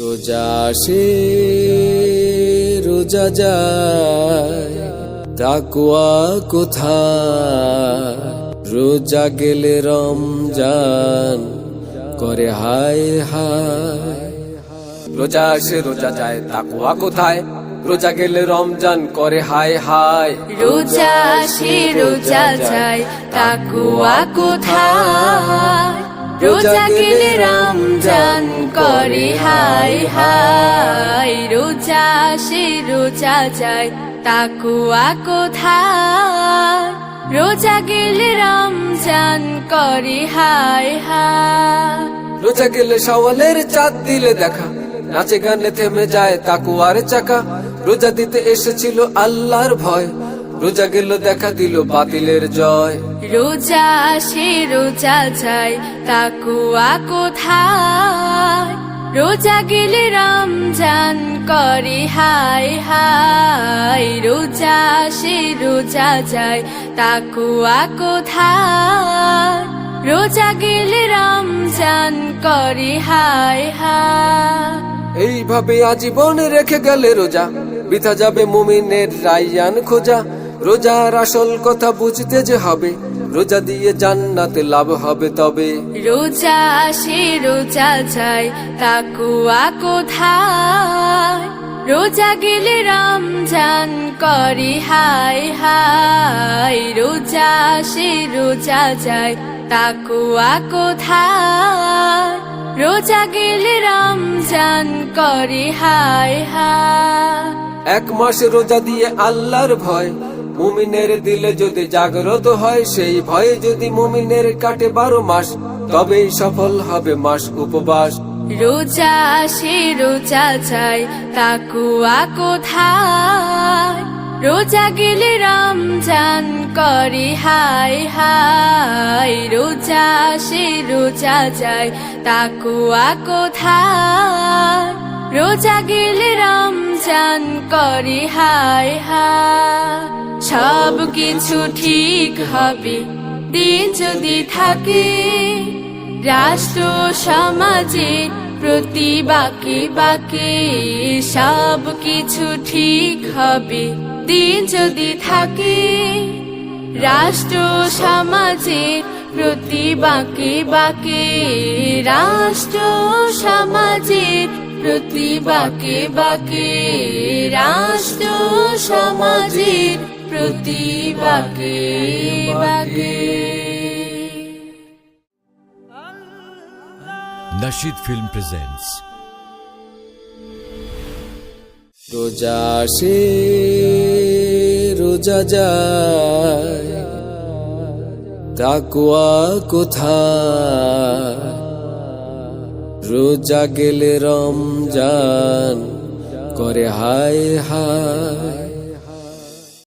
রোজা আসে, রোজা যায়। তাকুয়া কোথায়? রোজা গেলে রমজান করে হায় হায়। রোজা আসে, রোজা যায় তাকুয়া কোথায়? রোজা গেলে রমজান করে হায় হায়। রোজা আসে, রোজা যায় তাকুয়া কোথায়? রোজা গেলে রমজান করে হাই হাই রোজা আসে রোজা যায় তাকুয়া কোথায়? রোজা গেলে রমজান করে হাই হাই রোজা গেলে সওয়ালের চাঁদ দিলে দেখা, নাচে গানে থেমে যায় তাকুয়ার চাকা। রোজা দিতে এসেছিল আল্লাহর ভয় রোজা গেল দেখা দিল বাতিলের জয়। রোজা আসে রোজা যায় তাকুয়া কোথায়? রোজা গেলে রমজান করে হাই হাই রোজা আসে রোজা যায় তাকুয়া কোথায়? রোজা গেলে রমজান করে হাই হাই এইভাবে আজীবন রেখে গেলে রোজা। বিথা যাবে মুমিনের রাইয়ান খোঁজা। রোজার আসল কথা বুঝতে যে হবে রোজা দিয়ে জান্নাতে লাভ হবে তবে। রোজা আসে রোজা যায় তাকুয়া কোথায়? রোজা গেলে রমজান করে হাই হাই রোজা আসে রোজা যায় তাকুয়া কোথায়? রোজা গেলে রমজান করে হাই হাই এক মাস রোজা দিয়ে আল্লাহর ভয় মুমিনের দিলে যদি জাগ্রত হয়, সেই ভয়ে যদি মুমিনের কাটে বারো মাস, তবেই সফল হবে মাস উপবাস। রোজা আসে, রোজা যায়, তাকুয়া কোথায়? রোজা গেলে রমজান করে হাই হাই রোজা আসে, রোজা যায়, তাকুয়া কোথায়? রোজা গেলে রমজান করে হাই হা সব কিছু ঠিক হবে, দিন যদি থাকে। রাষ্ট্র, সমাজে প্রতি বাকি বাকি সব কিছু ঠিক হবে, দিন যদি থাকে। রাষ্ট্র সমাজে প্রতি বাকি বাকি রাষ্ট্র সমাজের প্রতি বাকি বাকি রাষ্ট্র সমাজের প্রতি বাকি বাকি। Nashid Film presents রোজা সে রোজা যায়। তাকুয়া কোথায়? রোজা গেলে রমজান করে হায় হায়।